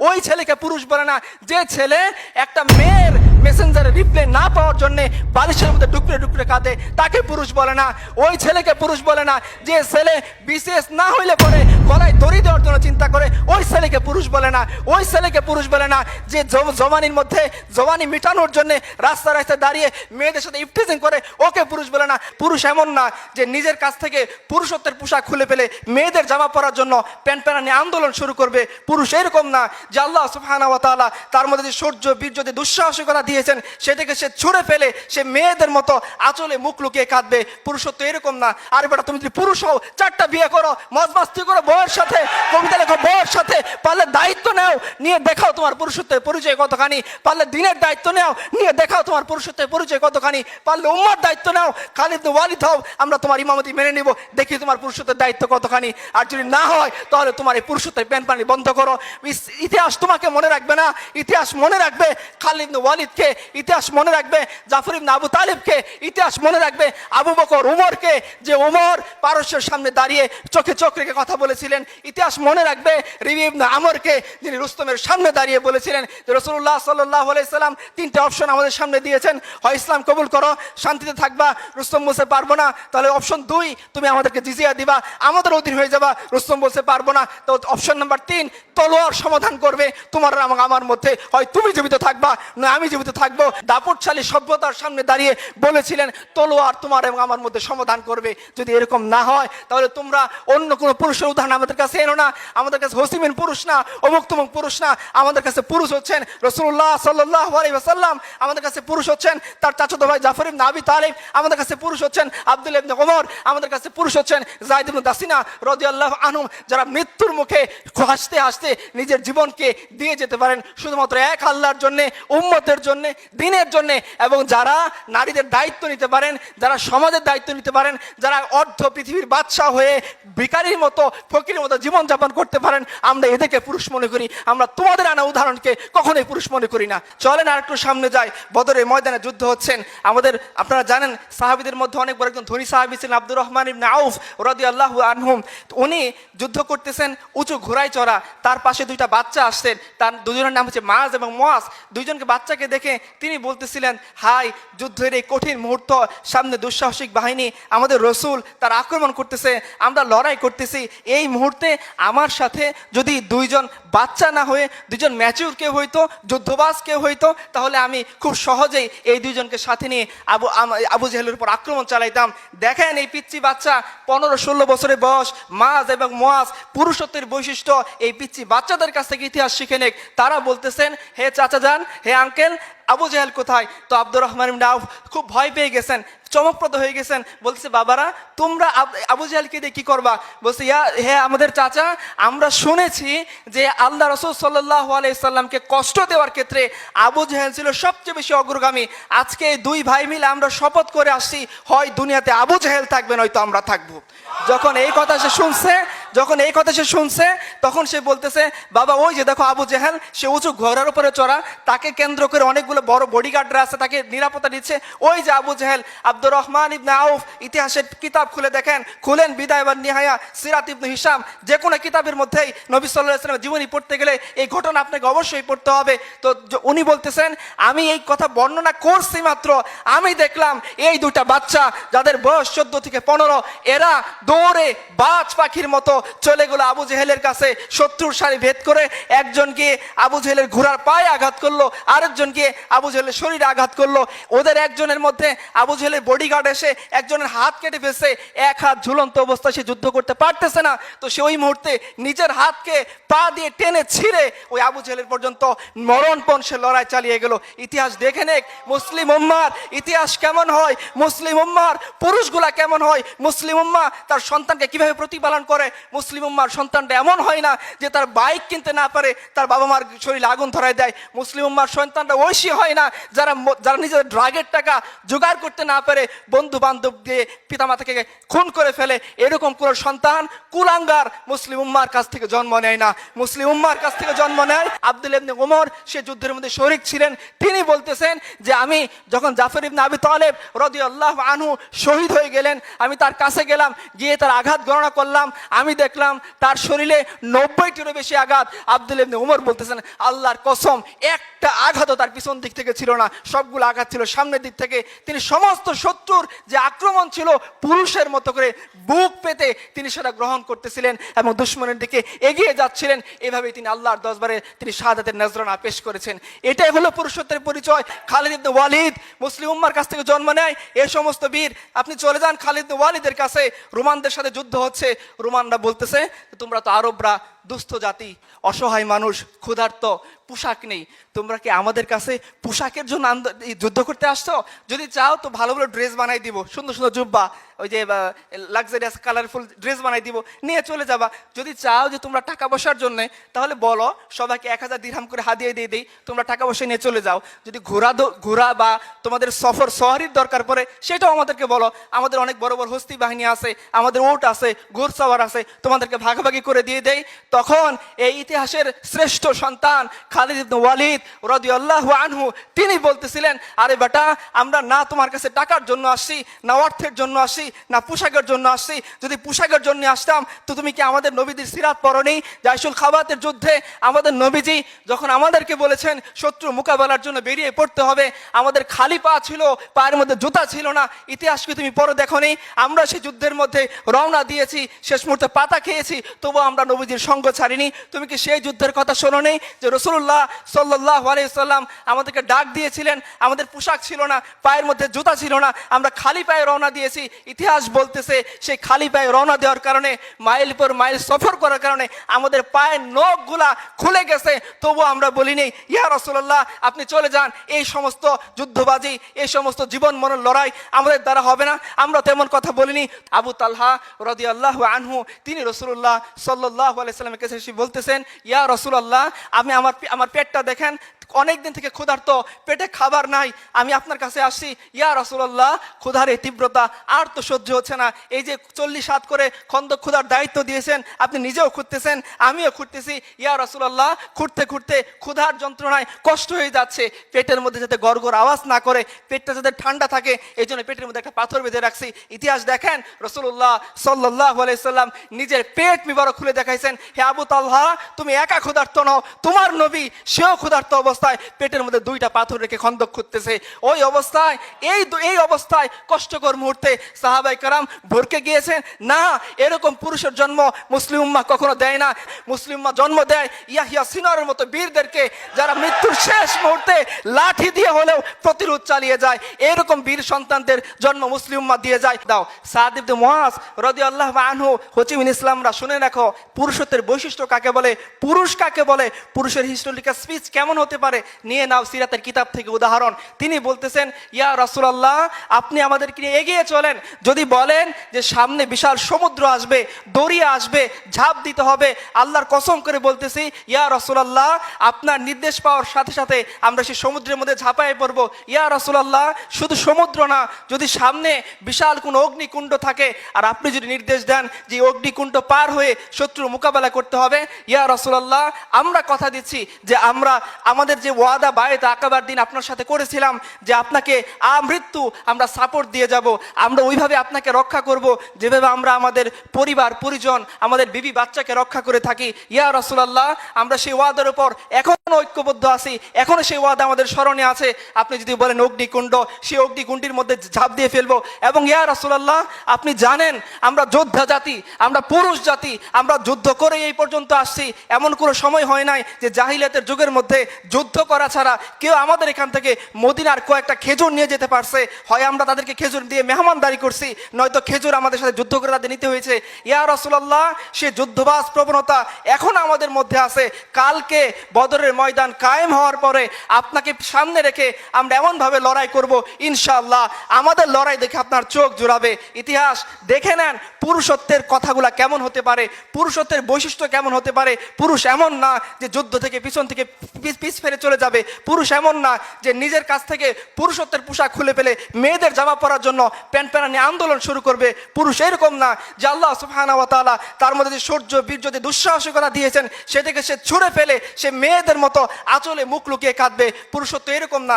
ওই ছেলেকে পুরুষ বলে না যে ছেলে একটা মেয়ের মেসেঞ্জারে রিপ্লাই না পাওয়ার জন্য বালিশের মধ্যে ডুকরে ডুকরে কাঁদে। তাকে পুরুষ বলে না, ওই ছেলেকে পুরুষ বলে না, যে ছেলে বিশেষ না হইলে পরে গলায় দড়ি দেওয়ার জন্য চিন্তা করে, ওই ছেলেকে পুরুষ বলে না, ওই ছেলেকে পুরুষ বলে না, যে জ- জওয়ানির মধ্যে জওয়ানি মেটানোর জন্য রাস্তা রাস্তায় দাঁড়িয়ে মেয়েদের সাথে ইফটিজিং করে, ওকে পুরুষ বলে না। পুরুষ এমন না যে নিজের কাছ থেকে পুরুষত্বের পোশাক খুলে ফেলে মেয়েদের জামা পরার জন্য প্যান্ট প্যারা নিয়ে আন্দোলন শুরু করবে। পুরুষ এরকম না যে আল্লাহ তাআলা তার মধ্যে যে সূর্য বীর যদি দুঃসাহসিকতা দিয়েছেন, সেটাকে সে ছুঁড়ে ফেলে, সে মেয়েদের মতো আঁচলে মুখ লুকিয়ে কাঁদবে। পুরুষত্ব এরকম না। আর বেটা তুমি যদি পুরুষ হও, চারটা বিয়ে করো মজ মাস্তি করো বউয়ের সাথে, কবিতা লেখো বউয়ের সাথে, পারলে দায়িত্ব নাও, নিয়ে দেখাও তোমার পুরুষত্বের পরিচয় কতখানি। পারলে দিনের দায়িত্ব নাও, নিয়ে দেখাও তোমার পুরুষত্বের পরিচয় কতখানি। পারলে উম্মার দায়িত্ব নাও, খালিদ ওয়ালিদ হও, আমরা তোমার ইমামতি মেনে নিব, দেখি তোমার পুরুষত্বের দায়িত্ব কতখানি। আর যদি না হয়, তাহলে তোমার এই পুরুষত্বের প্যান পানি বন্ধ করো। ইতিহাস তোমাকে মনে রাখবে না, ইতিহাস মনে রাখবে, খালিদ ওয়ালিদকে ইতিহাস মনে রাখবে, জাফর ইবনে আবু তালিবকে ইতিহাস মনে রাখবে, আবু বকর উমরকে যে উমর পারস্যের সামনে দাঁড়িয়ে চোখে চোখ রেখে কথা বলেছিলেন, ইতিহাস মনে রাখবে, রিবি ইবনে আমরকে যিনি রুস্তমের সামনে দাঁড়িয়ে বলেছিলেন যে রসুল্লাহ সাল্লাহ আলাইসাল্লাম তিনটে অপশন আমাদের সামনে দিয়েছেন, হয় ইসলাম কবুল করো, শান্তিতে থাকবা, রুস্তম বলতে পারব না, তাহলে অপশন দুই তুমি আমাদেরকে জিজিয়া দিবা, আমাদের অধীন হয়ে যাবা, রুস্তম বলতে পারব না, তো অপশন নাম্বার তিন, তলোয়ার সমাধান করবে, তোমার আমার মধ্যে, হয় তুমি জীবিত থাকবা না আমি জীবিত থাকব। দাপটশালী সভ্যতার সামনে দাঁড়িয়ে বলেছিলেন, তলোয়ার তোমার এবং আমার মধ্যে সমাধান করবে। যদি এরকম না হয়, তাহলে তোমরা অন্য কোনো পুরুষের উদাহরণ আমাদের কাছে এনো না। আমাদের কাছে হসিমিন পুরুষ না, অমুক তমুক পুরুষ না। আমাদের কাছে পুরুষ হচ্ছেন রসুল্লাহ সাল্লাহ আলাইসাল্লাম আমাদের কাছে পুরুষ হচ্ছেন তার চাচতো ভাই জাফর ইবনে আবি তালিব। আমাদের কাছে পুরুষ হচ্ছেন আব্দুল ইবনে ওমর। আমাদের কাছে পুরুষ হচ্ছেন জাহিদ ইবনে দাসিনা রাদিয়াল্লাহু আনহুম। যারা মৃত্যুর মুখে হাসতে হাসতে নিজের জীবনকে দিয়ে যেতে পারেন। শুধুমাত্র এক আল্লাহর জন্য, উম্মতের জন্য দিনের জন্য, এবং যারা নারীদের দায়িত্ব নিতে পারেন, যারা সমাজের দায়িত্ব নিতে পারেন, যারা অর্ধ পৃথিবীর বাদশাহ হয়ে ভিকারির মতো, ফকিরের মতো জীবনযাপন করতে পারেন, আমরা এদেরকে পুরুষ মনে করি। আমরা তোমাদের আনা উদাহরণকে কখনোই পুরুষ মনে করি না। চলেন আর একটু সামনে যাই। বদরের ময়দানে যুদ্ধ হচ্ছেন আমাদের, আপনারা জানেন, সাহাবিদের মধ্যে অনেক বড় একজন ধনী সাহাবি ছিলেন আব্দুর রহমান ইবনে আউফ রদি আল্লাহ আনহুম। উনি যুদ্ধ করতেছেন উঁচু ঘোড়ায় চড়া। তার পাশে দুইটা বাচ্চা আসছেন তার, দুজনের নাম হচ্ছে মাজ এবং মোয়াজ। দুইজনকে বাচ্চাকে দেখে তিনি বলতেছিলেন, হাই, যুদ্ধের এই কঠিন মুহূর্ত, সামনে দুঃসাহসিক বাহিনী, আমাদের রসুল তার আক্রমণ করতেছে, আমরা লড়াই করতেছি, এই মুহূর্তে আমার সাথে যদি দুইজন বাচ্চা না হয়ে দুজন ম্যাচিউর কেউ হইতো, যুদ্ধবাজ কেউ হইতো, তাহলে আমি খুব সহজেই এই দুইজনকে সাথে নিয়ে আবু আবু জেহেলের উপর আক্রমণ চালাইতাম। দেখেন এই পিচ্চি বাচ্চা, পনেরো ষোলো বছরের বয়স মাজ এবং মোয়াজ, পুরুষত্বের বৈশিষ্ট্য, এই পিচ্চি বাচ্চাদের কাছ থেকে ইতিহাস শিখে নেক। তারা বলতেছেন, হে চাচা যান, হে আঙ্কেল আবু জেহেল কোথায়? তো আব্দুর রহমান আউফ খুব ভয় পেয়ে গেছেন, চমকপ্রদ হয়ে গেছেন। বলছে, বাবারা, তোমরা আবু জেহেলকে দিয়ে কি করবা? বলছে, ইয়া, হে আমাদের চাচা, আমরা শুনেছি যে আল্লাহ রসুল সাল্লাহ আলাইসাল্লামকে কষ্ট দেওয়ার ক্ষেত্রে আবু জেহেল ছিল সবচেয়ে বেশি অগ্রগামী। আজকে এই দুই ভাই মিলে আমরা শপথ করে আসছি, হয় দুনিয়াতে আবু জেহেল থাকবে নয়তো আমরা থাকব। যখন এই কথা সে শুনছে যখন এই কথা সে শুনছে, তখন সে বলতেছে, বাবা, ওই যে দেখো আবু জেহেল, সে উঁচু ঘোড়ার উপরে চড়া, তাকে কেন্দ্র করে অনেকগুলো বড় বডিগার্ডরা আছে, তাকে নিরাপত্তা দিচ্ছে। ওই যে আবু জেহেল, আব্দুর রহমান ইবনে আউফ, ইতিহাসের কিতাব খুলে দেখেন, খুলেন বিদায় বা নিহায়া সিরাত ইবনে হিসাম যে কোনো কিতাবের মধ্যেই নবী সাল্লাহ ইসলামের জীবনী পড়তে গেলে এই ঘটনা আপনাকে অবশ্যই পড়তে হবে। তো উনি বলতেছেন, আমি এই কথা বর্ণনা করছি মাত্র, আমি দেখলাম এই দুটা বাচ্চা, যাদের বয়স চোদ্দ থেকে পনেরো, এরা দৌড়ে বাজ পাখির মতো চলে গেলো আবু জেহেলের কাছে শত্রুর সারি ভেদ করে একজন গিয়ে আবু জেহেলের ঘোড়ার পায়ে আঘাত করল, আরেকজন গিয়ে আবু জেহেলের শরীরে আঘাত করল। ওদের একজনের মধ্যে আবু জেহেলের বডিগার্ড এসে একজনের হাত কেটে ফেলছে। এক হাত ঝুলন্ত অবস্থায় সে যুদ্ধ করতে পারতেছে না। তো সে ওই মুহূর্তে নিজের হাতকে পা দিয়ে টেনে ছিঁড়ে ওই আবু জেহেলের পর্যন্ত মরণপণ সে লড়াই চালিয়ে গেল। ইতিহাস দেখে নেক, মুসলিম উম্মার, ইতিহাস কেমন হয়? মুসলিম উম্মার পুরুষগুলা কেমন হয়? মুসলিম উম্মা তার সন্তানকে কীভাবে প্রতিপালন করে? মুসলিম উম্মার সন্তানটা এমন হয় না যে তার বাইক কিনতে না পারে, তার বাবা মার শরীরে আগুন ধরায় দেয়। মুসলিম উম্মার সন্তানটা ঐশী হয় না, যারা যারা নিজেদের ড্রাগের টাকা জোগাড় করতে না পারে বন্ধু বান্ধব দিয়ে পিতামাতাকে খুন করে ফেলে। এরকম কোন সন্তান, কুলাঙ্গার মুসলিম উম্মার কাছ থেকে জন্ম নেয় না। মুসলিম উম্মার কাছ থেকে জন্ম নেয় আব্দুল ইবনে ওমর সে যুদ্ধের মধ্যে শরিক ছিলেন। তিনি বলতেছেন যে, আমি যখন জাফর ইবনে আবি তালেব রদি আল্লাহ আনহু শহীদ হয়ে গেলেন, আমি তার কাছে গেলাম, গিয়ে তার আঘাত গণনা করলাম। আমি দেখলাম তার শরীরে নব্বইটিরও বেশি আঘাত। আব্দুল ইবনে উমর বলতেছেন, আল্লাহর কসম, একটা আঘাতও তার পিছন দিক থেকে ছিল না। সবগুলো আঘাত ছিল সামনের দিক থেকে। তিনি সমস্ত শত্রুর যে আক্রমণ ছিল, পুরুষের মতো করে বুক পেতে তিনি সেটা গ্রহণ করতেছিলেন এবং দুশ্মনের দিকে এগিয়ে যাচ্ছিলেন। এভাবেই তিনি আল্লাহর দশবারে তিনি শাহাদাতের নজরানা পেশ করেছেন। এটাই হলো পুরুষত্বের পরিচয়। খালিদ ইবনে ওয়ালিদ মুসলিম উম্মার কাছ থেকে জন্ম নেয়। এই সমস্ত বীর, আপনি চলে যান খালিদ ওয়ালিদের কাছে। রোমানদের সাথে যুদ্ধ হচ্ছে। রোমানরা বলতেছে তোমরা তো আরবরা দুস্থ জাতি, অসহায় মানুষ, ক্ষুধার্ত, পোশাক নেই। তোমরা কি আমাদের কাছে পোশাকের জন্য যুদ্ধ করতে আসছো? যদি চাও তো ভালো ভালো ড্রেস বানাই দিব। সুন্দর সুন্দর জুব্বা, ওই যে লাক্সারিয়াস কালারফুল ড্রেস বানাই দিব। নিয়ে চলে যাবা। যদি চাও যে তোমরা টাকা পয়সার জন্য, তাহলে বলো, সবাইকে এক হাজার দিরহাম করে হাদিয়ে দিয়ে দিই, তোমরা টাকা পয়সা নিয়ে চলে যাও। যদি ঘোরা ঘোরা বা তোমাদের সফর শহরের দরকার পড়ে, সেটাও আমাদেরকে বলো। আমাদের অনেক বড় বড় হস্তি বাহিনী আছে, আমাদের ওট আছে ঘোরসাওয়ার আছে, তোমাদেরকে ভাগাভাগি করে দিয়ে দেই। তখন এই ইতিহাসের শ্রেষ্ঠ সন্তান খালিদ ইবনে ওয়ালিদ রাদিয়াল্লাহু আনহু, তিনি বলতেছিলেন, আরে বেটা, আমরা না তোমার কাছে টাকার জন্য আসছি, না অর্থের জন্য আসছি, না পোশাকের জন্য আসছি। যদি পোশাকের জন্য আসতাম, তো তুমি কি আমাদের নবীদের সিরাত পড়নি জাইসুল খাবাতের যুদ্ধে আমাদের নবীজি যখন আমাদেরকে বলেছেন, শত্রু মোকাবেলার জন্য বেরিয়ে পড়তে হবে, আমাদের খালি পা ছিল, পায়ের মধ্যে জুতা ছিল না, ইতিহাস কি তুমি পরে দেখনি? আমরা সেই যুদ্ধের মধ্যে রওনা দিয়েছি, শেষ মুহূর্তে পাতা খেয়েছি, তবুও আমরা নবীজির সঙ্গ ছাড়িনি। তুমি কি সেই যুদ্ধের কথা শোনো নেই যে রসুল্লাহ সাল্লাহ আলাইসাল্লাম আমাদেরকে ডাক দিয়েছিলেন? আমাদের পোশাক ছিল না, পায়ের মধ্যে জুতা ছিল না। আমরা খালি পায়ে রওনা দিয়েছি। ইতিহাস বলতেছে সেই খালি পায়ে রওনা দেওয়ার কারণে, মাইল পর মাইল সফর করার কারণে আমাদের পায়ের নখগুলা খুলে গেছে। তবুও আমরা বলিনি, ইয়া রসুল্লাহ আপনি চলে যান। এই সমস্ত যুদ্ধবাজি, এই সমস্ত জীবন মরণ লড়াই আমাদের দ্বারা হবে না। আমরা তেমন কথা বলিনি। আবু তালহা রদি আল্লাহ আনহু, তিনি রসুল্লাহ সাল্লাহ আলাইসাল্লামের কাছে এসে বলতেছেন ইয়া রসুল আল্লাহ আমি আমার আমার পেটটা দেখেন অনেক দিন থেকে ক্ষুধার্ত, পেটে খাবার নাই, আমি আপনার কাছে আসছি ইয়া রসুল্লাহ ক্ষুধার এই তীব্রতা আর তো সহ্য হচ্ছে না। এই যে চল্লিশ হাত করে খন্দ ক্ষুধার দায়িত্ব দিয়েছেন, আপনি নিজেও খুঁজতেছেন, আমিও খুঁজতেছি, ইয়া রসুল্লাহ খুঁড়তে খুঁড়তে ক্ষুধার যন্ত্রণায় কষ্ট হয়ে যাচ্ছে, পেটের মধ্যে যাতে গড়গড় আওয়াজ না করে, পেটটা যাতে ঠান্ডা থাকে এই জন্য পেটের মধ্যে একটা পাথর বেঁধে রাখছি। ইতিহাস দেখেন রসুল্লাহ সাল্লাহ আলাইসাল্লাম নিজের পেট মিবারক খুলে দেখাইছেন, হে আবু তাল্হা, তুমি একা ক্ষুধার্ত নও, তোমার নবী সেও ক্ষুধার্ত অবস্থায় পেটের মধ্যে দুইটা পাথর রেখে খন্দক খুঁজতেছে ওই অবস্থায়, এই এই অবস্থায় কষ্টকর মুহূর্তে সাহাবাই কারাম ভরকে গিয়েছেন না, এরকম পুরুষের জন্ম মুসলিম উম্মা কখনো দেয় না। মুসলিম উম্মা জন্ম দেয় ইয়াহিয়া সিনরের মতো বীরদেরকে যারা মৃত্যুর শেষ মুহূর্তে লাঠি দিয়ে হলেও প্রতিরোধ চালিয়ে যায়। এরকম বীর সন্তানদের জন্ম মুসলিম উম্মা দিয়ে যায়। দাও সাদিব মুয়াজ রদি আল্লাহ আনহু হচিমিন ইসলামরা শুনে রাখো, পুরুষত্বের বৈশিষ্ট্য কাকে বলে? পুরুষ কাকে বলে? পুরুষের হিস্টোরিক্যাল স্পিচ কেমন হতে পারে? নিয়ে নাও সিরাতের কিতাব থেকে উদাহরণ। তিনি বলতেছেন, ইয়া রাসূলুল্লাহ, আপনি আমাদেরকে নিয়ে এগিয়ে চলেন। যদি বলেন যে সামনে বিশাল সমুদ্র আসবে দরিয়া আসবে, ঝাঁপ দিতে হবে, আল্লাহর কসম করে বলতেছি, ইয়া রাসূলুল্লাহ, আপনার নির্দেশ পাওয়ার সাথে সাথে আমরা সেই সমুদ্রের মধ্যে ঝাঁপায় পড়ব। ইয়া রাসূলুল্লাহ, শুধু সমুদ্র না, যদি সামনে বিশাল কোনো অগ্নিকুণ্ড থাকে, আর আপনি যদি নির্দেশ দেন যে অগ্নিকুণ্ড পার হয়ে শত্রুর মোকাবেলা করতে হবে, ইয়া রাসূলুল্লাহ, আমরা কথা দিচ্ছি যে আমরা আমাদের যে ওয়াদা বায়েত আকাবার দিন আপনার সাথে করেছিলাম যে আপনাকে আমৃত্যু আমরা সাপোর্ট দিয়ে যাব, আমরা ওইভাবে আপনাকে রক্ষা করব, যেভাবে আমরা আমাদের পরিবার, পরিজন, আমাদের বিবি বাচ্চাকে রক্ষা করে থাকি। ইয়া রাসূলুল্লাহ, আমরা সেই ওয়াদার উপর এখনও ঐক্যবদ্ধ আছি, এখনও সেই ওয়াদা আমাদের স্মরণে আছে। আপনি যদি বলেন অগ্নিকুণ্ড, সেই অগ্নিকুণ্ডের মধ্যে ঝাঁপ দিয়ে ফেলব। এবং ইয়া রাসূলুল্লাহ, আপনি জানেন আমরা যোদ্ধা জাতি, আমরা পুরুষ জাতি, আমরা যুদ্ধ করে এই পর্যন্ত আসছি। এমন কোনো সময় হয় নাই যে জাহিলিয়াতের যুগের মধ্যে যুদ্ধ করা ছাড়া কেউ আমাদের এখান থেকে মদিনার কয়েকটা খেজুর নিয়ে যেতে পারছে। হয় আমরা তাদেরকে খেজুর দিয়ে মেহমানদারি করছি, নয়তো খেজুর আমাদের সাথে যুদ্ধ করে তাদের নিতে হয়েছে। ইয়া রসুল্লাহ সে যুদ্ধবাস প্রবণতা এখন আমাদের মধ্যে আছে। কালকে বদরের ময়দান কায়েম হওয়ার পরে আপনাকে সামনে রেখে আমরা এমনভাবে লড়াই করব, ইনশাআল্লাহ। আমাদের লড়াই দেখে আপনার চোখ জোড়াবে। ইতিহাস, দেখে নেন পুরুষত্বের কথাগুলা কেমন হতে পারে, পুরুষত্বের বৈশিষ্ট্য কেমন হতে পারে। পুরুষ এমন না যে যুদ্ধ থেকে পিছন থেকে পিছ ফেলে চলে যাবে। পুরুষ এমন না যে নিজের কাছ থেকে পুরুষত্বের পোশাক খুলে ফেলে মেয়েদের জামা পরার জন্য প্যান্ট প্যানানি আন্দোলন শুরু করবে। পুরুষ এরকম না যে আল্লাহ সুফানাওয়াতালা তার মধ্যে যে সূর্য, বীর্য যদি দুঃসাহসিকতা দিয়েছেন, সেটাকে সে ছুঁড়ে ফেলে, সে মেয়েদের মতো আচলে মুখ লুকিয়ে কাঁদবে। পুরুষত্ব এরকম না।